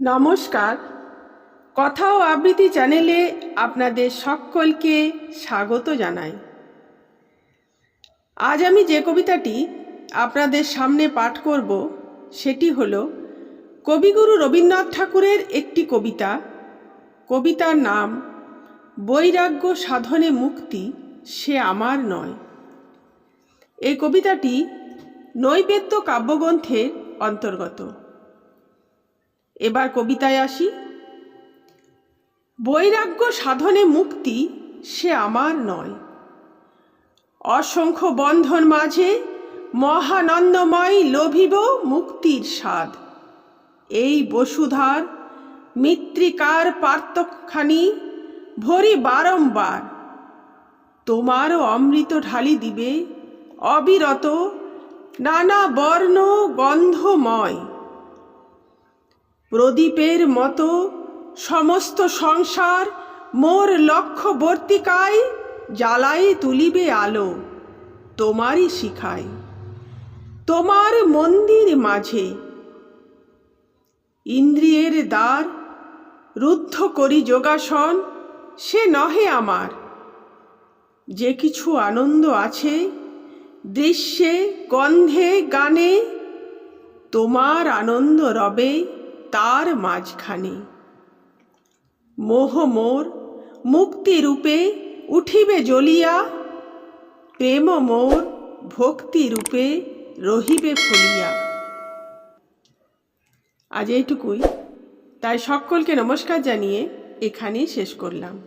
নমস্কার। কথা ও আবৃত্তি চ্যানেলে আপনাদের সকলকে স্বাগত জানাই। আজ আমি যে কবিতাটি আপনাদের সামনে পাঠ করব, সেটি হল কবিগুরু রবীন্দ্রনাথ ঠাকুরের একটি কবিতা। কবিতার নাম, বৈরাগ্য সাধনে মুক্তি সে আমার নয় এই কবিতাটি নৈবেদ্য কাব্যগ্রন্থের অন্তর্গত। এবার কবিতায় আসি। বৈরাগ্য সাধনে মুক্তি সে আমার নয়। অসংখ্য বন্ধন মাঝে মহানন্দময় লোভিব মুক্তির স্বাদ। এই বসুধার মৃত্তিকার পার্থক্যখানি ভরি বারংবার। তোমারও অমৃত ঢালি দিবে অবিরত নানা বর্ণ গন্ধময়। প্রদীপের মতো সমস্ত সংসার মোর লক্ষ্যবর্তিকায় জ্বালায় তুলিবে আলো, তোমারই শিখায়, তোমার মন্দির মাঝে। ইন্দ্রিয়ের দ্বার রুদ্ধ করি যোগাসন, সে নহে আমার। যে কিছু আনন্দ আছে, দৃশ্যে, গন্ধে, গানে, তোমার আনন্দ রবে। তার মাঝখানে। মোহ মোর মুক্তি রূপে উঠিবে জ্বলিয়া, প্রেম মোর ভক্তি রূপে রহিবে ফলিয়া। আজ এইটুকুই। তাই সকলকে নমস্কার জানিয়ে এখানেই শেষ করলাম।